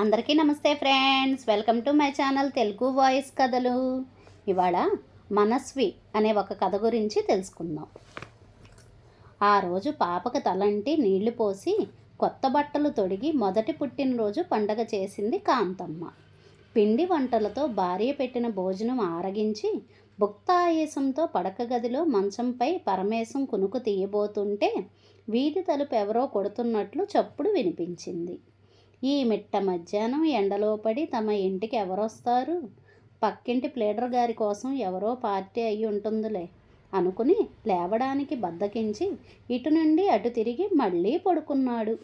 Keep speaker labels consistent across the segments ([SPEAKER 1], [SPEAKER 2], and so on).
[SPEAKER 1] అందరికీ నమస్తే friends. Welcome to my channel Telugu voice కథలు. ఇవాళ మనస్వి అనే ఒక కథ గురించి తెలుసుకుందాం. ఆ రోజు పాపకు తలంటి నీళ్ళు పోసి కొత్త బట్టలు తొడిగి మొదటి పుట్టినరోజు పండగ చేసింది కాంతమ్మ. పిండి వంటలతో భార్య పెట్టిన భోజనం ఆరగించి భుక్తాయేసంతో పడక గదిలో మంచంపై పరమేశం కునుకు తీయబోతుంటే వీధి తలుపు ఎవరో కొడుతున్నట్లు చప్పుడు వినిపించింది. ఈ మిట్ట మధ్యాహ్నం ఎండలో పడి తమ ఇంటికి ఎవరొస్తారు? పక్కింటి ప్లేడర్ గారి కోసం ఎవరో పార్టీ అయి ఉంటుందిలే అనుకుని లేవడానికి బద్దకించి ఇటు నుండి అటు తిరిగి మళ్ళీ పడుకున్నాడు.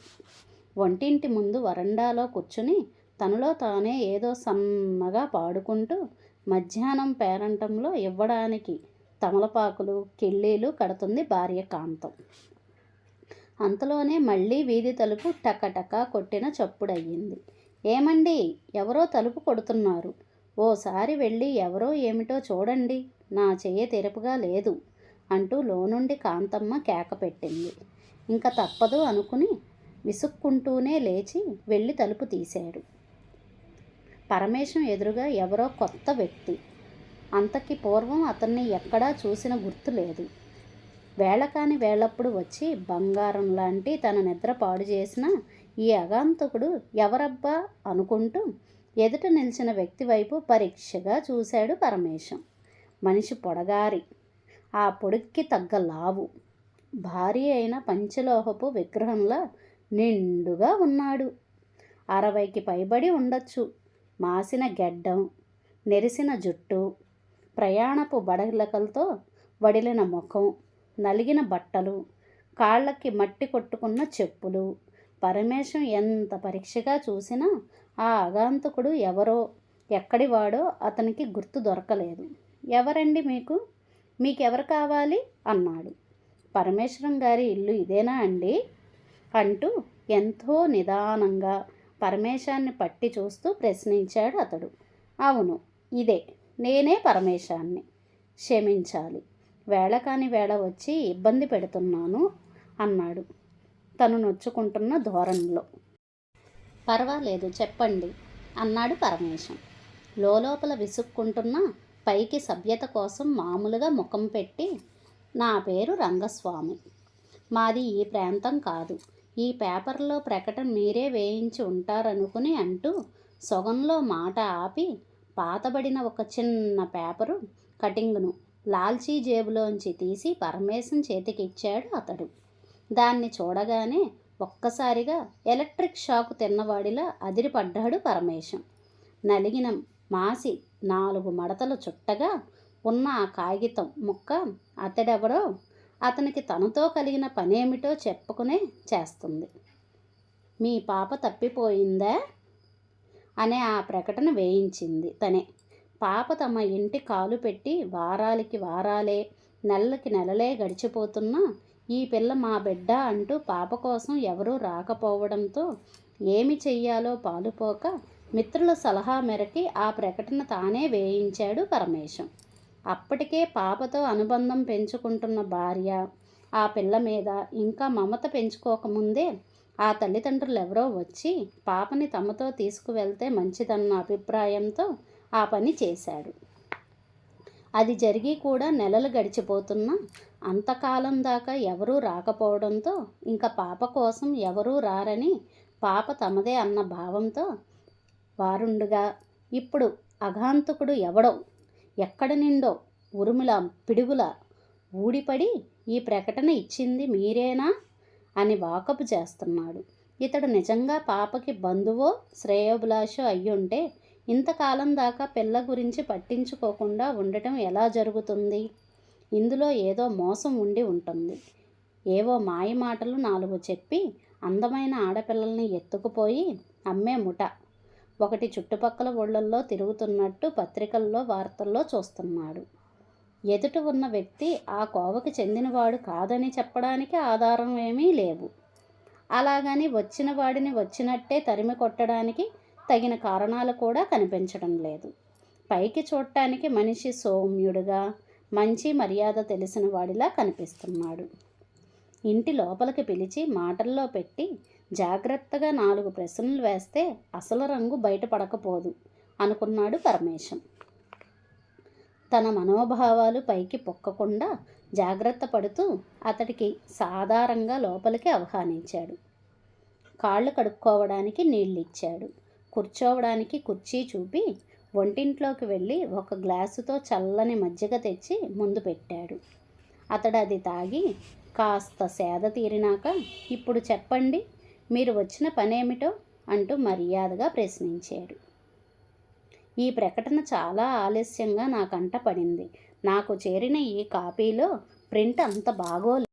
[SPEAKER 1] వంటింటి ముందు వరండాలో కూర్చుని తనలో తానే ఏదో సన్నగా పాడుకుంటూ మధ్యాహ్నం పేరంటంలో ఇవ్వడానికి తమలపాకులు కిళ్ళీలు కడుతుంది భార్య కాంతం. అంతలోనే మళ్ళీ వీధి తలుపు టకటక కొట్టిన చప్పుడయ్యింది. ఏమండి? ఎవరో తలుపు కొడుతున్నారు. ఓసారి వెళ్ళి ఎవరో ఏమిటో చూడండి. నా చెయ్యి తెరపుగా లేదు అంటూ లోనుండి కాంతమ్మ కేక పెట్టింది. ఇంకా తప్పదు అనుకుని విసుక్కుంటూనే లేచి వెళ్ళి తలుపు తీశాడు. పరమేశం ఎదురుగా ఎవరో కొత్త వ్యక్తి. అంతకి పూర్వం అతన్ని ఎక్కడా చూసిన గుర్తు లేదు. వేళకాని వేళప్పుడు వచ్చి బంగారం లాంటి తన నిద్ర పాడు చేసిన ఈ అగాంతకుడు ఎవరబ్బా అనుకుంటూ ఎదుట నిలిచిన వ్యక్తి వైపు పరీక్షగా చూశాడు పరమేశం. మనిషి పొడగారి ఆ పొడుక్కి తగ్గ లావు. భారీ అయిన పంచలోహపు విగ్రహంలా నిండుగా ఉన్నాడు. అరవైకి పైబడి ఉండొచ్చు. మాసిన గెడ్డం నెరిసిన జుట్టు ప్రయాణపు బడలకలతో వడిలిన ముఖం నలిగిన బట్టలు కాళ్ళకి మట్టి కొట్టుకున్న చెప్పులు. పరమేశం ఎంత పరీక్షగా చూసినా ఆ అగాంతకుడు ఎవరో ఎక్కడివాడో అతనికి గుర్తు దొరకలేదు. ఎవరండి మీకు? మీకెవరు కావాలి? అన్నాడు. పరమేశ్వరం గారి ఇల్లు ఇదేనా అండి? అంటూ ఎంతో నిదానంగా పరమేశాన్ని పట్టి చూస్తూ ప్రశ్నించాడు అతడు. అవును ఇదే. నేనే పరమేశాన్ని. క్షమించాలి. వేళ కాని వేళ వచ్చి ఇబ్బంది పెడుతున్నాను అన్నాడు. తను నొచ్చుకుంటున్న ధోరణిలో. పర్వాలేదు చెప్పండి అన్నాడు పరమేశం. లోపల విసుక్కుంటున్న పైకి సభ్యత కోసం మామూలుగా ముఖం పెట్టి నా పేరు రంగస్వామి. మాది ఈ ప్రాంతం కాదు. ఈ పేపర్లో ప్రకటన మీరే వేయించి ఉంటారనుకుని అంటూ సొగంలో మాట ఆపి పాతబడిన ఒక చిన్న పేపరు కటింగ్ను లాల్చీ జేబులోంచి తీసి పరమేశం చేతికిచ్చాడు అతడు. దాన్ని చూడగానే ఒక్కసారిగా ఎలక్ట్రిక్ షాకు తిన్నవాడిలా అదిరిపడ్డాడు పరమేశం. నలిగిన మాసి నాలుగు మడతలు చుట్టగా ఉన్న ఆ కాగితం ముక్క అతడెవరో అతనికి తనతో కలిగిన పనేమిటో చెప్పుకునే చేస్తుంది. మీ పాప తప్పిపోయిందా? అనే ఆ ప్రకటన వేయించింది తనే. పాప తమ ఇంటి కాలు పెట్టి వారాలకి వారాలే నెలలకి నెలలే గడిచిపోతున్నా ఈ పిల్ల మా బిడ్డ అంటూ పాప కోసం ఎవరూ రాకపోవడంతో ఏమి చెయ్యాలో పాలుపోక మిత్రుల సలహా మేరకి ఆ ప్రకటన తానే వేయించాడు పరమేశం. అప్పటికే పాపతో అనుబంధం పెంచుకుంటున్న భార్య ఆ పిల్ల మీద ఇంకా మమత పెంచుకోకముందే ఆ తల్లిదండ్రులు ఎవరో వచ్చి పాపని తమతో తీసుకువెళ్తే మంచిదన్న అభిప్రాయంతో ఆ పని చేశాడు. అది జరిగి కూడా నెలలు గడిచిపోతున్నా అంతకాలం దాకా ఎవరూ రాకపోవడంతో ఇంకా పాప కోసం ఎవరూ రారని పాప తమదే అన్న భావంతో వారుండుగా ఇప్పుడు అఘాంతకుడు ఎవడో ఎక్కడ నిండో ఉరుముల పిడుగుల ఊడిపడి ఈ ప్రకటన ఇచ్చింది మీరేనా అని వాకపు చేస్తున్నాడు. ఇతడు నిజంగా పాపకి బంధువో శ్రేయోభిలాషో అయ్యుంటే ఇంతకాలం దాకా పిల్ల గురించి పట్టించుకోకుండా ఉండటం ఎలా జరుగుతుంది? ఇందులో ఏదో మోసం ఉండి ఉంటుంది. ఏవో మాయ మాటలు నాలుగు చెప్పి అందమైన ఆడపిల్లల్ని ఎత్తుకుపోయి అమ్మే ముఠ. ఒకటి చుట్టుపక్కల ఊళ్ళల్లో తిరుగుతున్నట్టు పత్రికల్లో వార్తల్లో చూస్తున్నాడు. ఎదుట ఉన్న వ్యక్తి ఆ కోవకి చెందినవాడు కాదని చెప్పడానికి ఆధారం ఏమీ లేవు. అలాగని వచ్చిన వాడిని వచ్చినట్టే తరిమి కొట్టడానికి తగిన కారణాలు కూడా కనిపించడం లేదు. పైకి చూడటానికి మనిషి సౌమ్యుడుగా మంచి మర్యాద తెలిసిన వాడిలా కనిపిస్తున్నాడు. ఇంటి లోపలికి పిలిచి మాటల్లో పెట్టి జాగ్రత్తగా నాలుగు ప్రశ్నలు వేస్తే అసలు రంగు బయటపడకపోదు అనుకున్నాడు పరమేశం. తన మనోభావాలు పైకి పొక్కకుండా జాగ్రత్త పడుతూ అతడికి సాధారణంగా లోపలికి ఆహ్వానించాడు కాళ్ళు కడుక్కోవడానికి నీళ్ళు ఇచ్చాడు కూర్చోవడానికి కుర్చీ చూపి వంటింట్లోకి వెళ్ళి ఒక గ్లాసుతో చల్లని మజ్జిగ తెచ్చి ముందు పెట్టాడు. అతడు అది తాగి కాస్త సేద తీరినాక ఇప్పుడు చెప్పండి మీరు వచ్చిన పనేమిటో అంటూ మర్యాదగా ప్రశ్నించాడు. ఈ ప్రకటన చాలా ఆలస్యంగా నా కంట పడింది. నాకు చేరిన ఈ కాపీలో ప్రింట్ అంత బాగోలేదు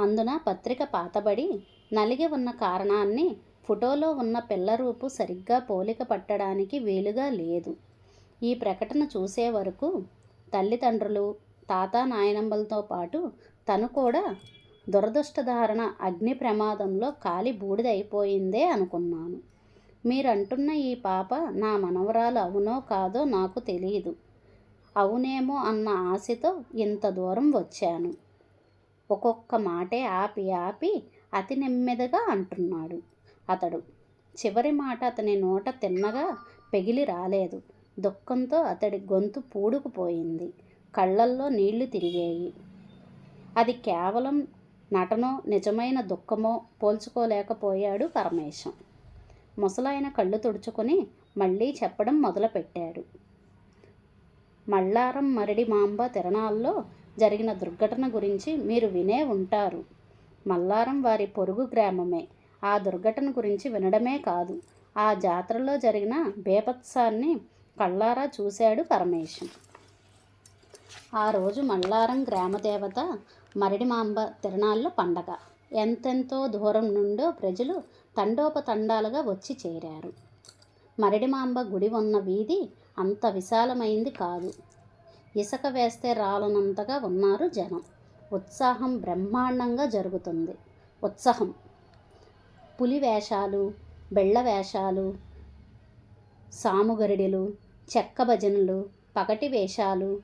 [SPEAKER 1] అందున పత్రిక పాతబడి నలిగి ఉన్న కారణాన్ని ఫోటోలో ఉన్న పిల్ల రూపు సరిగ్గా పోలిక పట్టడానికి వీలుగా లేదు. ఈ ప్రకటన చూసే వరకు తల్లిదండ్రులు తాత నాయనమ్మలతో పాటు తను కూడా దురదృష్టధారణ అగ్ని ప్రమాదంలో కాలి బూడిదైపోయిందే అనుకున్నాను. మీరంటున్న ఈ పాప నా మనవరాలు అవునో కాదో నాకు తెలియదు అవునేమో అన్న ఆశతో ఇంత దూరం వచ్చాను. ఒక్కొక్క మాటే ఆపి ఆపి అతి నెమ్మదిగా అంటున్నాడు. అతడు. చివరి మాట అతని నోట తిన్నగా పెగిలి రాలేదు. దుఃఖంతో అతడి గొంతు పూడుకుపోయింది. కళ్ళల్లో నీళ్ళు తిరిగాయి. అది కేవలం నటనో నిజమైన దుఃఖమో పోల్చుకోలేకపోయాడు పరమేశం. ముసలాయన కళ్ళు తుడుచుకొని మళ్ళీ చెప్పడం మొదలుపెట్టాడు. మల్లారం మరిడి మాంబ తిరణాల్లో జరిగిన దుర్ఘటన గురించి మీరు వినే ఉంటారు. మల్లారం వారి పొరుగు గ్రామమే. ఆ దుర్ఘటన గురించి వినడమే కాదు. ఆ జాతరలో జరిగిన బేపత్సాన్ని కళ్ళారా చూశాడు పరమేశం. ఆ రోజు మల్లారం గ్రామదేవత మరడిమాంబ తిరణాల్లో పండగ. ఎంతెంతో దూరం నుండో ప్రజలు తండోపతండాలుగా వచ్చి చేరారు. మరడిమాంబ గుడి ఉన్న వీధి అంత విశాలమైంది కాదు. ఇసుక వేస్తే రాలనంతగా ఉన్నారు జనం. ఉత్సాహం బ్రహ్మాండంగా జరుగుతుంది. ఉత్సాహం. పులి వేషాలు బెళ్ళ వేషాలు సాముగరిడెలు చెక్క భజనలు పగటి వేషాలు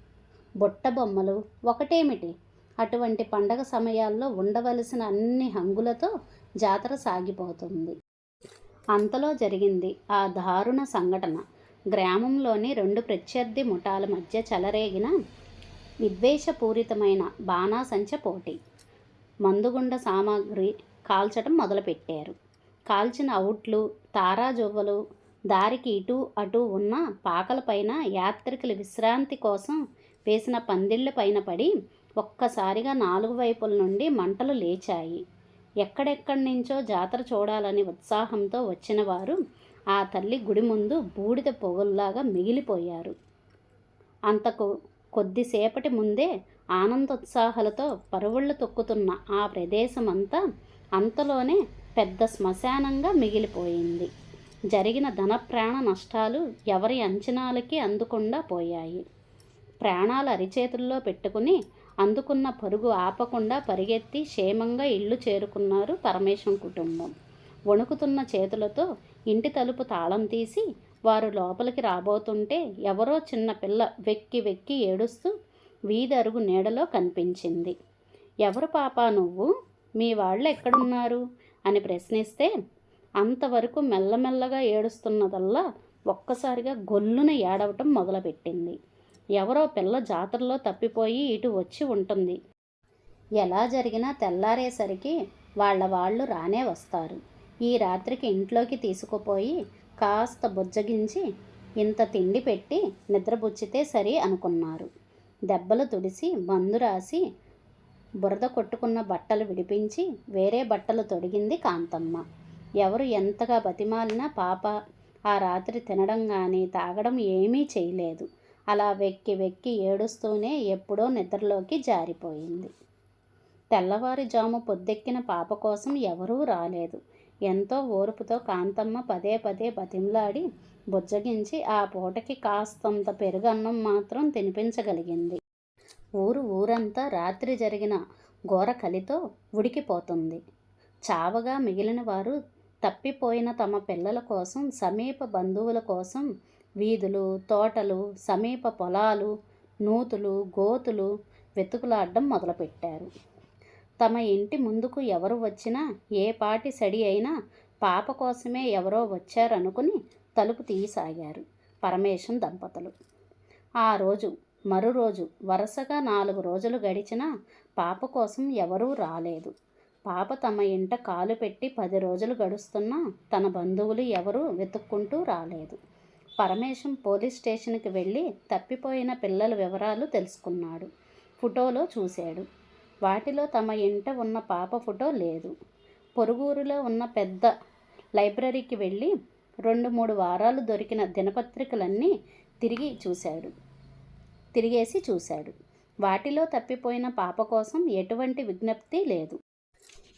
[SPEAKER 1] బుట్ట బొమ్మలు ఒకటేమిటి? అటువంటి పండగ సమయాల్లో ఉండవలసిన అన్ని హంగులతో జాతర సాగిపోతుంది. అంతలో జరిగింది ఆ దారుణ సంఘటన. గ్రామంలోని రెండు ప్రత్యర్థి ముఠాల మధ్య చెలరేగిన విద్వేషపూరితమైన బాణాసంచ పోటీ. మందుగుండ సామాగ్రి కాల్చడం మొదలుపెట్టారు. కాల్చిన అవుట్లు తారాజువ్వలు దారికి ఇటు అటు ఉన్న పాకలపైన యాత్రికుల విశ్రాంతి కోసం వేసిన పందిళ్ళ పైన పడి ఒక్కసారిగా నాలుగు వైపుల నుండి మంటలు లేచాయి. ఎక్కడెక్కడి నుంచో జాతర చూడాలని ఉత్సాహంతో వచ్చిన వారు ఆ తల్లి గుడి ముందు బూడిద పొగల్లాగా మిగిలిపోయారు. అంతకు కొద్దిసేపటి ముందే ఆనందోత్సాహాలతో పరువుళ్ళు తొక్కుతున్న ఆ ప్రదేశం అంతా అంతలోనే పెద్ద శ్మశానంగా మిగిలిపోయింది. జరిగిన ధన ప్రాణ నష్టాలు ఎవరి అంచనాలకి అందకుండా పోయాయి. ప్రాణాలు అరిచేతుల్లో పెట్టుకుని అందుకున్న పరుగు ఆపకుండా పరిగెత్తి క్షేమంగా ఇల్లు చేరుకున్నారు పరమేశం కుటుంబం. వణుకుతున్న చేతులతో ఇంటి తలుపు తాళం తీసి వారు లోపలికి రాబోతుంటే ఎవరో చిన్న పిల్ల వెక్కి వెక్కి ఏడుస్తూ వీధి అరుగు నీడలో కనిపించింది. ఎవరు పాపా నువ్వు? మీ వాళ్ళు ఎక్కడున్నారు? అని ప్రశ్నిస్తే అంతవరకు మెల్లమెల్లగా ఏడుస్తున్నదల్లా ఒక్కసారిగా గొల్లున ఏడవటం మొదలుపెట్టింది. ఎవరో పిల్ల జాతరలో తప్పిపోయి ఇటు వచ్చి ఉంటుంది. ఎలా జరిగినా తెల్లారేసరికి వాళ్ళ వాళ్ళు రానే వస్తారు. ఈ రాత్రికి ఇంట్లోకి తీసుకుపోయి కాస్త బుజ్జగించి ఇంత తిండి పెట్టి నిద్రబుచ్చితే సరి అనుకున్నారు. దెబ్బలు తుడిసి మందు రాసి బురద కొట్టుకున్న బట్టలు విడిపించి వేరే బట్టలు తొడిగింది కాంతమ్మ. ఎవరు ఎంతగా బతిమాలినా పాప ఆ రాత్రి తినడం కానీ తాగడం ఏమీ చేయలేదు. అలా వెక్కి వెక్కి ఏడుస్తూనే ఎప్పుడో నిద్రలోకి జారిపోయింది. తెల్లవారుజాము పొద్దెక్కిన పాప కోసం ఎవరూ రాలేదు. ఎంతో ఓర్పుతో కాంతమ్మ పదే పదే బతిమలాడి బుజ్జగించి ఆ పూటకి కాస్తంత పెరుగన్నం మాత్రం తినిపించగలిగింది. ఊరు ఊరంతా రాత్రి జరిగిన ఘోర కలితో ఉడికిపోతుంది. చావగా మిగిలిన వారు తప్పిపోయిన తమ పిల్లల కోసం సమీప బంధువుల కోసం వీధులు తోటలు సమీప పొలాలు నూతులు గోతులు వెతుకులాడడం మొదలుపెట్టారు. తమ ఇంటి ముందుకు ఎవరు వచ్చినా ఏ పాటి సడి అయినా పాప కోసమే ఎవరో వచ్చారనుకుని తలుపు తీయసాగారు పరమేశం దంపతులు. ఆ రోజు మరు రోజు వరుసగా నాలుగు రోజులు గడిచినా పాప కోసం ఎవరూ రాలేదు. పాప తమ ఇంట కాలు పెట్టి పది రోజులు గడుస్తున్నా తన బంధువులు ఎవరూ వెతుక్కుంటూ రాలేదు. పరమేశం పోలీస్ స్టేషన్కి వెళ్ళి తప్పిపోయిన పిల్లల వివరాలు తెలుసుకున్నాడు. ఫోటోలో చూశాడు. వాటిలో తమ ఇంట ఉన్న పాప ఫోటో లేదు. పొరుగురులో ఉన్న పెద్ద లైబ్రరీకి వెళ్ళి రెండు మూడు వారాలు దొరికిన దినపత్రికలన్నీ తిరిగి చూశాడు. తిరిగేసి చూశాడు. వాటిలో తప్పిపోయిన పాప కోసం ఎటువంటి విజ్ఞప్తి లేదు.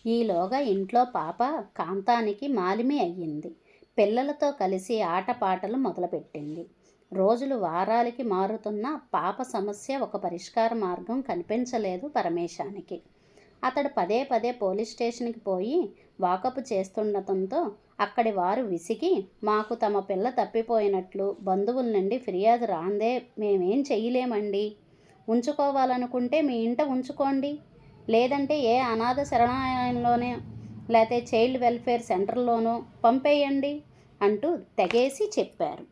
[SPEAKER 1] ఈలోగా ఇంట్లో పాప కాంతానికి మాలిమి అయ్యింది. పిల్లలతో కలిసి ఆటపాటలు మొదలుపెట్టింది. రోజులు వారాలకి మారుతున్న పాప సమస్య ఒక పరిష్కార మార్గం కనిపించలేదు పరమేశానికి. అతడు పదే పదే పోలీస్ స్టేషన్కి పోయి వాకప్ చేస్తుండటంతో అక్కడి వారు విసిగి మాకు తమ పిల్ల తప్పిపోయినట్లు బంధువుల నుండి ఫిర్యాదు రాందే మేమేం చెయ్యలేమండి. ఉంచుకోవాలనుకుంటే మీ ఇంట ఉంచుకోండి. లేదంటే ఏ అనాథ శరణాలయంలోనే లేకపోతే చైల్డ్ వెల్ఫేర్ సెంటర్లోనో పంపేయండి అంటూ తెగేసి చెప్పారు.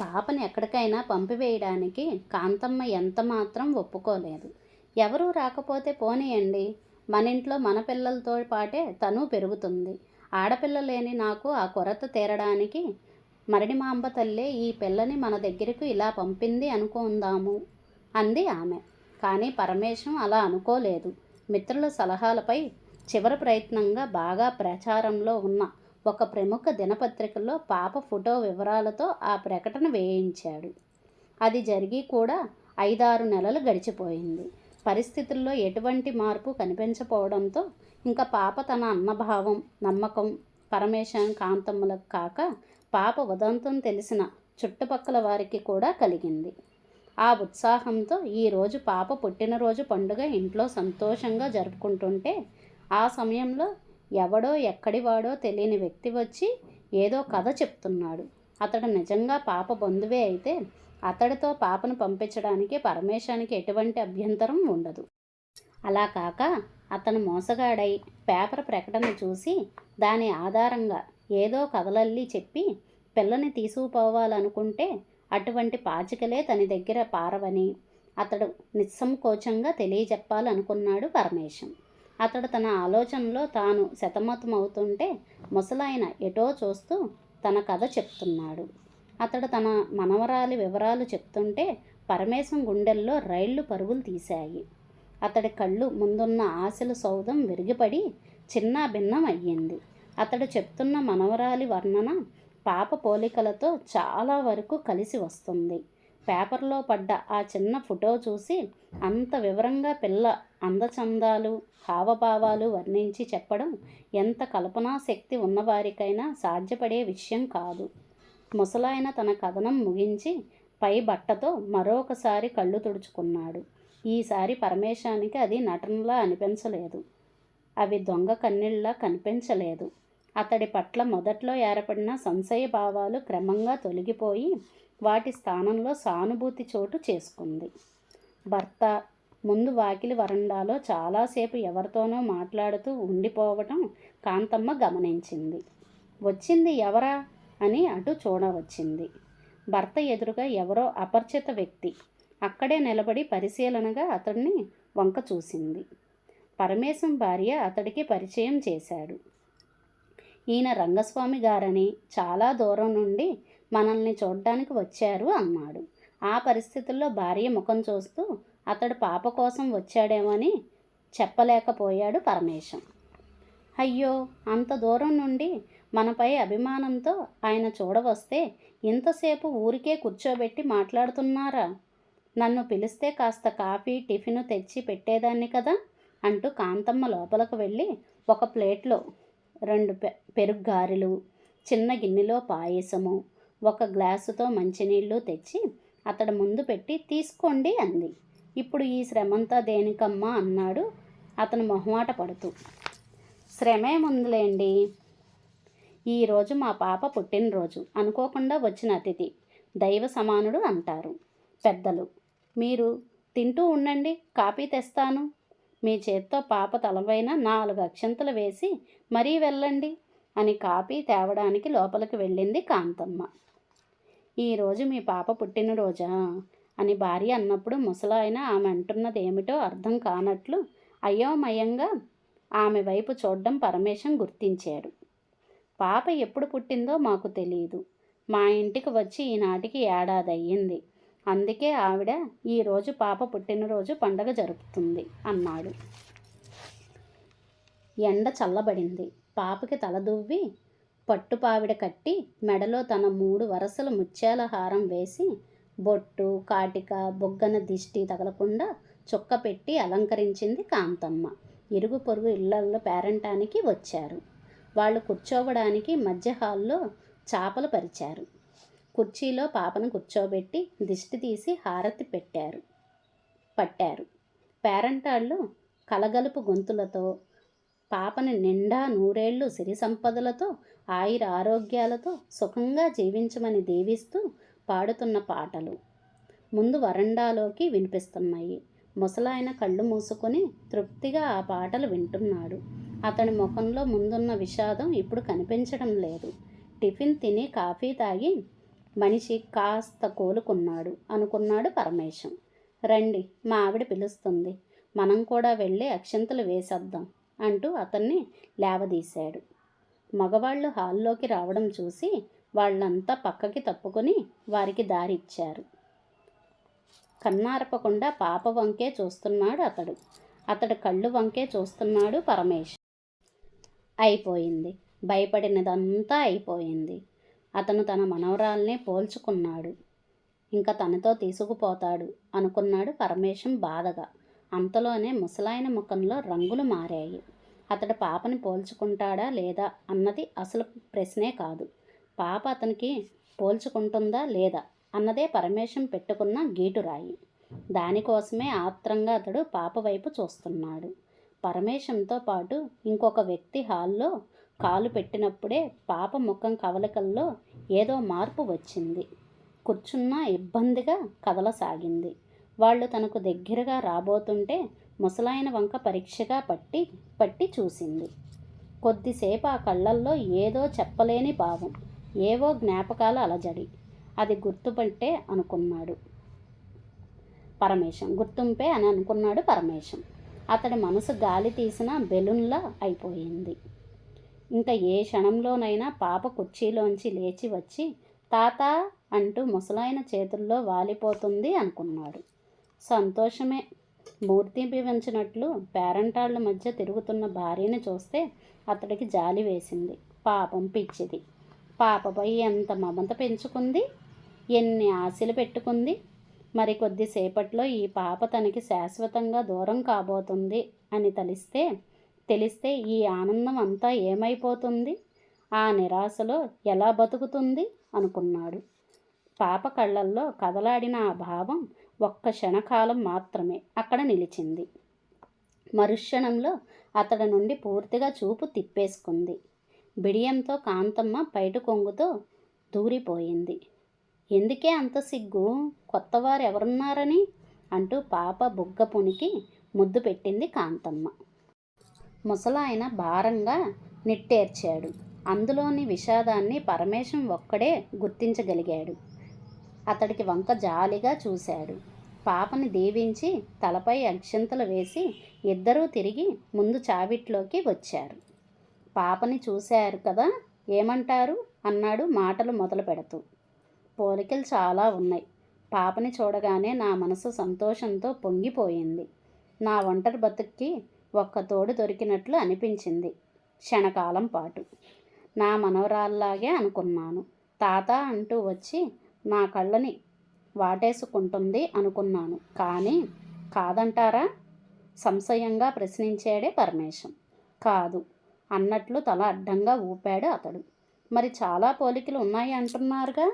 [SPEAKER 1] పాపని ఎక్కడికైనా పంపివేయడానికి కాంతమ్మ ఎంత మాత్రం ఒప్పుకోలేదు. ఎవరూ రాకపోతే పోనీయండి. మన ఇంట్లో మన పిల్లలతో పాటే తను పెరుగుతుంది. ఆడపిల్ల లేని నాకు ఆ కొరత తీరడానికి మరణిమాంబ తల్లే ఈ పిల్లని మన దగ్గరకు ఇలా పంపింది అనుకుందాము అంది ఆమె. కానీ పరమేశం అలా అనుకోలేదు. మిత్రుల సలహాలపై చివరి ప్రయత్నంగా బాగా ప్రచారంలో ఉన్న ఒక ప్రముఖ దినపత్రికలో పాప ఫోటో వివరాలతో ఆ ప్రకటన వేయించాడు. అది జరిగి కూడా ఐదారు నెలలు గడిచిపోయింది. పరిస్థితుల్లో ఎటువంటి మార్పు కనిపించకపోవడంతో ఇంకా పాప తన అన్నభావం నమ్మకం పరమేశం కాంతమ్ములకు కాక పాప ఉదంతం తెలిసిన చుట్టుపక్కల వారికి కూడా కలిగింది. ఆ ఉత్సాహంతో ఈరోజు పాప పుట్టినరోజు పండుగ ఇంట్లో సంతోషంగా జరుపుకుంటుంటే ఆ సమయంలో ఎవడో ఎక్కడివాడో తెలియని వ్యక్తి వచ్చి ఏదో కథ చెప్తున్నాడు. అతడు నిజంగా పాప బంధువే అయితే అతడితో పాపను పంపించడానికి పరమేశానికి ఎటువంటి అభ్యంతరం ఉండదు. అలా కాక అతను మోసగాడై పేపర్ ప్రకటన చూసి దాని ఆధారంగా ఏదో కథలల్లి చెప్పి పిల్లని తీసుకుపోవాలనుకుంటే అటువంటి పాచికలే తన దగ్గర పారవని అతడు నిస్సంకోచంగా తెలియజెప్పాలనుకున్నాడు పరమేశం. అతడు తన ఆలోచనలో తాను శతమతమవుతుంటే ముసలాయన ఎటో చూస్తూ తన కథ చెప్తున్నాడు. అతడు తన మనవరాలి వివరాలు చెప్తుంటే పరమేశం గుండెల్లో రైళ్ళు పరుగులు తీశాయి. అతడి కళ్ళు ముందున్న ఆశల సౌధం విరిగిపడి చిన్న భిన్నం అయ్యింది. అతడు చెప్తున్న మనవరాలి వర్ణన పాప పోలికలతో చాలా వరకు కలిసి వస్తుంది. పేపర్లో పడ్డ ఆ చిన్న ఫోటో చూసి అంత వివరంగా పిల్ల అందచందాలు హావభావాలు వర్ణించి చెప్పడం ఎంత కల్పనా శక్తి ఉన్నవారికైనా సాధ్యపడే విషయం కాదు. ముసలాయన తన కథనం ముగించి పై బట్టతో మరొకసారి కళ్ళు తుడుచుకున్నాడు. ఈసారి పరమేశానికి అది నటనలా అనిపించలేదు. అవి దొంగ కన్నీళ్ళ కనిపించలేదు. అతడి పట్ల మొదట్లో ఏర్పడిన సంశయ భావాలు క్రమంగా తొలగిపోయి వాటి స్థానంలో సానుభూతి చోటు చేసుకుంది. భర్త ముందు వాకిలి వరండాలో చాలాసేపు ఎవరితోనో మాట్లాడుతూ ఉండిపోవటం కాంతమ్మ గమనించింది. వచ్చింది ఎవరా? అని అటు చూడవచ్చింది. భర్త ఎదురుగా ఎవరో అపరిచిత వ్యక్తి అక్కడే నిలబడి పరిశీలనగా అతడిని వంక చూసింది. పరమేశం భార్య అతడికి పరిచయం చేశాడు. ఈయన రంగస్వామి గారని చాలా దూరం నుండి మనల్ని చూడ్డానికి వచ్చారు అన్నాడు. ఆ పరిస్థితుల్లో భార్య ముఖం చూస్తూ అతడు పాప కోసం వచ్చాడేమని చెప్పలేకపోయాడు పరమేశం. అయ్యో అంత దూరం నుండి మనపై అభిమానంతో ఆయన చూడవస్తే ఇంతసేపు ఊరికే కూర్చోబెట్టి మాట్లాడుతున్నారా? నన్ను పిలిస్తే కాస్త కాఫీ టిఫిన్ తెచ్చి పెట్టేదాన్ని కదా? అంటూ కాంతమ్మ లోపలకు వెళ్ళి ఒక ప్లేట్లో రెండు పె పెరుగు గారెలు చిన్న గిన్నెలో పాయసము ఒక గ్లాసుతో మంచినీళ్ళు తెచ్చి అతడి ముందు పెట్టి తీసుకోండి అంది. ఇప్పుడు ఈ శ్రమంతా దేనికమ్మా? అన్నాడు అతను మొహమాట పడుతూ. శ్రమేముందులేండి ఈరోజు మా పాప పుట్టినరోజు. అనుకోకుండా వచ్చిన అతిథి. దైవ సమానుడు అంటారు. పెద్దలు మీరు తింటూ ఉండండి కాపీ తెస్తాను. మీ చేత్తో పాప తలపైన నాలుగు అక్షంతలు వేసి మరీ వెళ్ళండి అని కాపీ తేవడానికి లోపలికి వెళ్ళింది కాంతమ్మ. ఈరోజు మీ పాప పుట్టినరోజా? అని భార్య అన్నప్పుడు ముసలాయన ఆమె అంటున్నది ఏమిటో అర్థం కానట్లు అయోమయంగా ఆమె వైపు చూడడం పరమేశం గుర్తించాడు. పాప ఎప్పుడు పుట్టిందో మాకు తెలియదు మా ఇంటికి వచ్చి ఈనాటికి ఏడాది అయ్యింది అందుకే ఆవిడ ఈరోజు పాప పుట్టినరోజు పండగ జరుపుతుంది అన్నాడు. ఎండ చల్లబడింది. పాపకి తలదువ్వి పట్టుపావిడ కట్టి మెడలో తన మూడు వరసల ముత్యాల హారం వేసి బొట్టు కాటిక బొగ్గన దిష్టి తగలకుండా చుక్క పెట్టి అలంకరించింది కాంతమ్మ. ఇరుగు పొరుగు ఇళ్ళల్లో పేరంటానికి వచ్చారు. వాళ్ళు కూర్చోవడానికి మధ్య హాల్లో చాపలు పరిచారు. కుర్చీలో పాపను కూర్చోబెట్టి దిష్టి తీసి హారతి పెట్టారు. పట్టారు. పేరంటాళ్ళు కలగలుపు గొంతులతో పాపని నిండా నూరేళ్ళు సిరి సంపదలతో ఆయుర ఆరోగ్యాలతో సుఖంగా జీవించమని దీవిస్తూ పాడుతున్న పాటలు ముందు వరండాలోకి వినిపిస్తున్నాయి. ముసలాయన కళ్ళు మూసుకొని తృప్తిగా ఆ పాటలు వింటున్నాడు. అతని ముఖంలో ముందున్న విషాదం ఇప్పుడు కనిపించడం లేదు. టిఫిన్ తిని కాఫీ తాగి మనిషి కాస్త కోలుకున్నాడు అనుకున్నాడు పరమేశం. రండి మా ఆవిడ పిలుస్తుంది. మనం కూడా వెళ్ళి అక్షంతలు వేసేద్దాం అంటూ అతన్ని లేవదీశాడు. మగవాళ్ళు హాల్లోకి రావడం చూసి వాళ్ళంతా పక్కకి తప్పుకొని వారికి దారి ఇచ్చారు కన్నారపకుండా పాప వంకే చూస్తున్నాడు అతడు. అతడు కళ్ళు వంకే చూస్తున్నాడు పరమేశ్. అయిపోయింది. భయపడినదంతా అయిపోయింది. అతను తన మనవరాల్ని పోల్చుకున్నాడు. ఇంకా తనతో తీసుకుపోతాడు అనుకున్నాడు పరమేశం బాధగా. అంతలోనే ముసలాయన ముఖంలో రంగులు మారాయి. అతడు పాపని పోల్చుకుంటాడా లేదా అన్నది అసలు ప్రశ్నే కాదు. పాప అతనికి పోల్చుకుంటుందా లేదా అన్నదే పరమేశం పెట్టుకున్న గీటురాయి. దానికోసమే ఆత్రంగా అతడు పాప వైపు చూస్తున్నాడు. పరమేశంతో పాటు ఇంకొక వ్యక్తి హాల్లో కాలు పెట్టినప్పుడే పాప ముఖం కవలికల్లో ఏదో మార్పు వచ్చింది. కూర్చున్నా ఇబ్బందిగా కదలసాగింది. వాళ్ళు తనకు దగ్గరగా రాబోతుంటే ముసలాయన వంక పరీక్షగా పట్టి పట్టి చూసింది. కొద్దిసేపు ఆ కళ్ళల్లో ఏదో చెప్పలేని భావం ఏవో జ్ఞాపకాల అలజడి. అది గుర్తుపట్టే అనుకున్నాడు పరమేశం. గుర్తుంపే అని అనుకున్నాడు పరమేశం. అతడి మనసు గాలి తీసిన బెలూన్లా అయిపోయింది. ఇంకా ఏ క్షణంలోనైనా పాప కుర్చీలోంచి లేచి వచ్చి తాత అంటూ ముసలాయన చేతుల్లో వాలిపోతుంది అనుకున్నాడు. సంతోషమే. మూర్తి పివించినట్లు పేరంటాళ్ళ మధ్య తిరుగుతున్న భార్యని చూస్తే అతడికి జాలి వేసింది. పాపం పిచ్చిది. పాపపై ఎంత మమత పెంచుకుంది? ఎన్ని ఆశలు పెట్టుకుంది? మరి కొద్దిసేపట్లో ఈ పాప తనకి శాశ్వతంగా దూరం కాబోతుంది అని తలిస్తే తెలిస్తే ఈ ఆనందం అంతా ఏమైపోతుంది? ఆ నిరాశలో ఎలా బతుకుతుంది? అనుకున్నాడు. పాప కళ్ళల్లో కదలాడిన ఆ భావం ఒక్క క్షణకాలం మాత్రమే అక్కడ నిలిచింది. మరుక్షణంలో అతడి నుండి పూర్తిగా చూపు తిప్పేసుకుంది. బిడియంతో కాంతమ్మ పైటు కొంగుతో దూరిపోయింది. ఎందుకే అంత సిగ్గు? కొత్తవారు ఎవరున్నారని అంటూ పాప బుగ్గ పునికి ముద్దు పెట్టింది కాంతమ్మ. ముసలాయన భారంగా నిట్టేర్చాడు. అందులోని విషాదాన్ని పరమేశం ఒక్కడే గుర్తించగలిగాడు. అతడికి వంక జాలిగా చూశాడు. పాపని దీవించి తలపై అక్షంతలు వేసి ఇద్దరూ తిరిగి ముందు చావిట్లోకి వచ్చారు. పాపని చూశారు కదా? ఏమంటారు? అన్నాడు మాటలు మొదలు పెడుతూ పోలికలు చాలా ఉన్నాయి. పాపని చూడగానే నా మనసు సంతోషంతో పొంగిపోయింది. నా ఒంటరి బతుక్కి ఒక్క తోడు దొరికినట్లు అనిపించింది. క్షణకాలం పాటు. నా మనవరాల్లాగే అనుకున్నాను. తాత అంటూ వచ్చి నా కళ్ళని వాటేసుకుంటుంది అనుకున్నాను. కానీ కాదంటారా? సంశయంగా ప్రశ్నించాడే పరమేశం. కాదు అన్నట్లు తల అడ్డంగా ఊపాడు అతడు. మరి చాలా పోలికలు ఉన్నాయి అంటున్నారుగా?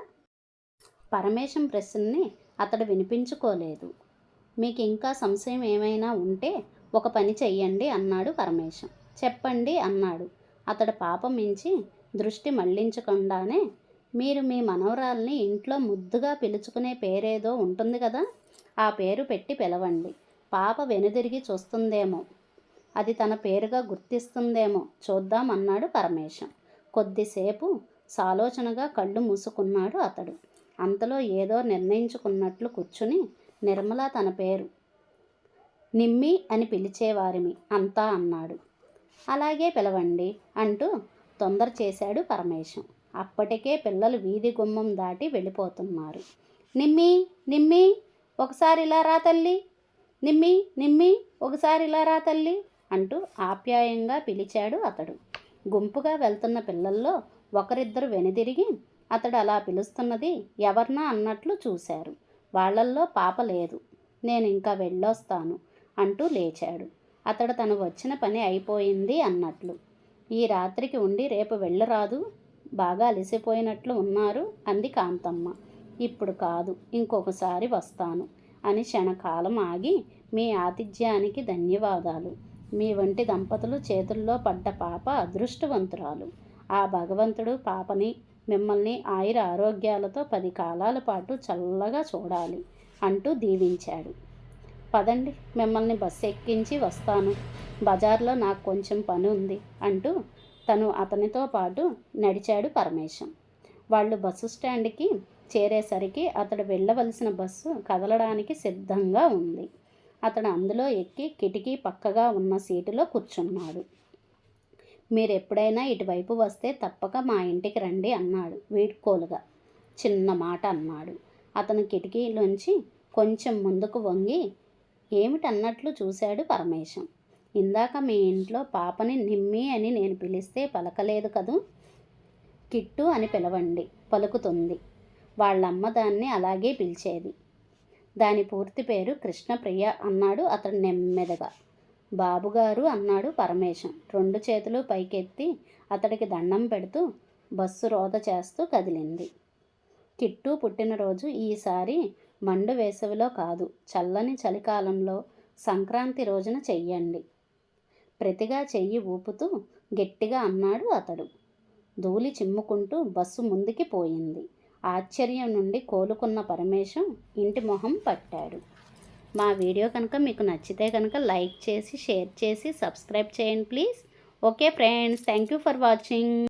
[SPEAKER 1] పరమేశం ప్రశ్నని అతడు వినిపించుకోలేదు. మీకు ఇంకా సంశయం ఏమైనా ఉంటే ఒక పని చెయ్యండి అన్నాడు పరమేశం. చెప్పండి అన్నాడు. అతడు పాపం మించి దృష్టి మళ్ళించకుండానే మీరు మీ మనవరాల్ని ఇంట్లో ముద్దుగా పిలుచుకునే పేరేదో ఉంటుంది కదా ఆ పేరు పెట్టి పిలవండి. పాప వెనుదిరిగి చూస్తుందేమో అది తన పేరుగా గుర్తిస్తుందేమో చూద్దాం అన్నాడు పరమేశం. కొద్దిసేపు సాలోచనగా కళ్ళు మూసుకున్నాడు అతడు. అంతలో ఏదో నిర్ణయించుకున్నట్లు కూర్చుని నిర్మల తన పేరు. నిమ్మి అని పిలిచేవారిమి అంతా అన్నాడు. అలాగే పిలవండి అంటూ తొందర చేశాడు పరమేశం. అప్పటికే పిల్లలు వీధి గుమ్మం దాటి వెళ్ళిపోతున్నారు. నిమ్మి నిమ్మి ఒకసారి ఇలా రా తల్లి. నిమ్మి నిమ్మి ఒకసారి ఇలా రా తల్లి అంటూ ఆప్యాయంగా పిలిచాడు అతడు. గుంపుగా వెళ్తున్న పిల్లల్లో ఒకరిద్దరు వెనుదిరిగి అతడు అలా పిలుస్తున్నది ఎవర్నా అన్నట్లు చూశారు. వాళ్ళల్లో పాప లేదు. నేను ఇంకా వెళ్ళొస్తాను అంటూ లేచాడు. అతడు తను వచ్చిన పని అయిపోయింది అన్నట్లు. ఈ రాత్రికి ఉండి రేపు వెళ్ళరాదు. బాగా అలసిపోయినట్లు ఉన్నారు అంది కాంతమ్మ. ఇప్పుడు కాదు ఇంకొకసారి వస్తాను అని క్షణకాలం ఆగి మీ ఆతిథ్యానికి ధన్యవాదాలు. మీ వంటి దంపతులు చేతుల్లో పడ్డ పాప అదృష్టవంతురాలు. ఆ భగవంతుడు పాపని మిమ్మల్ని ఆయుర ఆరోగ్యాలతో పది కాలాల పాటు చల్లగా చూడాలి అంటూ దీవించాడు. పదండి మిమ్మల్ని బస్సు ఎక్కించి వస్తాను. బజార్లో నాకు కొంచెం పని ఉంది అంటూ తను అతనితో పాటు నడిచాడు పరమేశం. వాళ్ళు బస్సు స్టాండ్కి చేరేసరికి అతడు వెళ్ళవలసిన బస్సు కదలడానికి సిద్ధంగా ఉంది. అతడు అందులో ఎక్కి కిటికీ పక్కగా ఉన్న సీటులో కూర్చున్నాడు. మీరు ఎప్పుడైనా ఇటువైపు వస్తే తప్పక మా ఇంటికి రండి అన్నాడు వీడ్కోలుగా. చిన్న మాట అన్నాడు. అతను కిటికీలోంచి కొంచెం ముందుకు వంగి ఏమిటన్నట్లు చూశాడు పరమేశం? ఇందాక మీ ఇంట్లో పాపని నిమ్మి అని నేను పిలిస్తే పలకలేదు కదూ? కిట్టు అని పిలవండి పలుకుతుంది. వాళ్ళమ్మ దాన్ని అలాగే పిలిచేది. దాని పూర్తి పేరు కృష్ణప్రియ అన్నాడు అతడు నెమ్మదిగా. బాబుగారు అన్నాడు పరమేశం. రెండు చేతులు పైకెత్తి అతడికి దండం పెడుతూ బస్సు రోత చేస్తూ కదిలింది. కిట్టు పుట్టినరోజు ఈసారి మండు వేసవిలో కాదు. చల్లని చలికాలంలో సంక్రాంతి రోజున చెయ్యండి. ప్రతిగా చెయ్యి ఊపుతూ గట్టిగా అన్నాడు అతడు. ధూళి చిమ్ముకుంటూ బస్సు ముందుకి పోయింది. ఆశ్చర్యం నుండి కోలుకున్న పరమేశం ఇంటి మొహం పట్టాడు. మా వీడియో కనుక మీకు నచ్చితే కనుక లైక్ చేసి షేర్ చేసి సబ్స్క్రైబ్ చేయండి please. Okay friends thank you for watching.